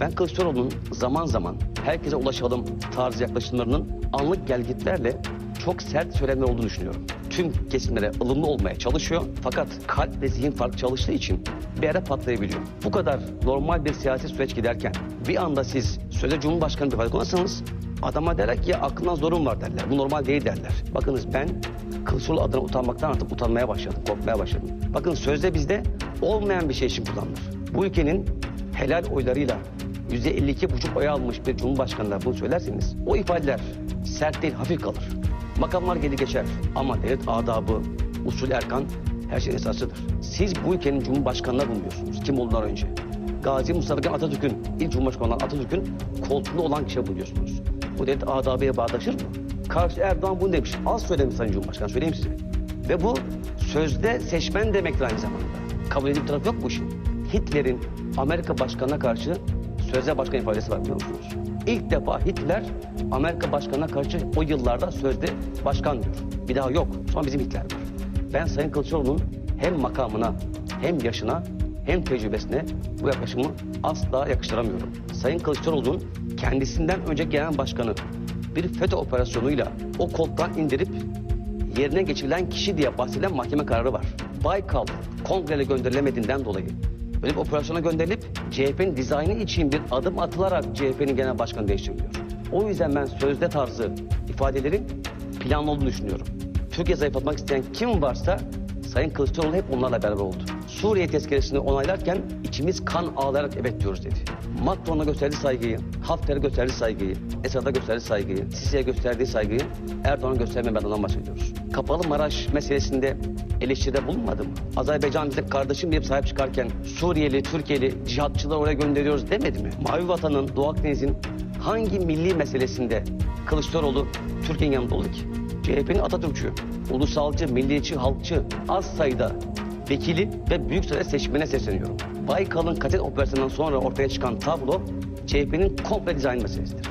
Ben Kılıçdaroğlu'nun zaman zaman herkese ulaşalım tarzı yaklaşımlarının anlık gelgitlerle çok sert söylemler olduğunu düşünüyorum. Tüm kesimlere ılımlı olmaya çalışıyor fakat kalp ve zihin farklı çalıştığı için bir ara patlayabiliyor. Bu kadar normal bir siyasi süreç giderken bir anda siz sözde Cumhurbaşkanı bir kullanırsanız adama derler ki ya aklından zorun var derler. Bu normal değil derler. Bakınız ben Kılıçdaroğlu adına utanmaktan artık utanmaya başladım, korkmaya başladım. Bakın sözde bizde olmayan bir şey için kullanılır. Bu ülkenin helal oylarıyla %52,5 oy almış bir cumhurbaşkanına bunu söylerseniz o ifadeler sert değil hafif kalır. Makamlar gelir geçer ama devlet adabı, usul erkan her şeyin esasıdır. Siz bu ülkenin cumhurbaşkanına bulunuyorsunuz kim olduğundan önce. Gazi Mustafa Atatürk'ün, ilk cumhurbaşkanı olan Atatürk'ün koltuğunda olan kişiye buluyorsunuz. Bu devlet adabıya bağdaşır mı? Karşı Erdoğan bunu demiş. Az söylemiş Sayın Cumhurbaşkanı söyleyeyim size. Ve bu sözde seçmen demektir aynı zamanda. Kabul edip taraf yok bu işin. Hitler'in Amerika başkanına karşı sözde başkan ifadesi var biliyor musunuz? İlk defa Hitler Amerika başkanına karşı o yıllarda sözde başkan diyor. Bir daha yok. Sonra bizim Hitler var. Ben Sayın Kılıçdaroğlu'nun hem makamına hem yaşına hem tecrübesine bu yaklaşımı asla yakıştıramıyorum. Sayın Kılıçdaroğlu'nun kendisinden önce gelen başkanı bir FETÖ operasyonuyla o koltuktan indirip yerine geçirilen kişi diye bahsedilen mahkeme kararı var. Baykal kongrele gönderilemediğinden dolayı bir operasyona gönderilip CHP'nin dizaynı için bir adım atılarak CHP'nin genel başkanı değiştiriliyor. O yüzden ben sözde tarzı ifadelerin planlı olduğunu düşünüyorum. Türkiye zayıflatmak isteyen kim varsa Sayın Kılıçdaroğlu hep onlarla beraber oldu. Suriye tezkeresini onaylarken içimiz kan ağlayarak evet diyoruz dedi. Macron'a gösterdiği saygıyı, Hafter'e gösterdiği saygıyı, Esad'a gösterdiği saygıyı, Sisi'ye gösterdiği saygıyı Erdoğan'a göstermemeden bahsediyoruz. Kapalı Maraş meselesinde eleştiride bulunmadı mı? Azerbaycan bize kardeşim deyip sahip çıkarken Suriyeli, Türkiye'li cihatçıları oraya gönderiyoruz demedi mi? Mavi Vatan'ın, Doğu Akdeniz'in hangi milli meselesinde Kılıçdaroğlu Türkiye'nin yanında oldu ki? CHP'nin Atatürkçü, ulusalcı, milliyetçi, halkçı az sayıda vekili ve büyük sayıda seçmene sesleniyorum. Baykal'ın kaset operasyonundan sonra ortaya çıkan tablo CHP'nin komple dizayn meselesidir.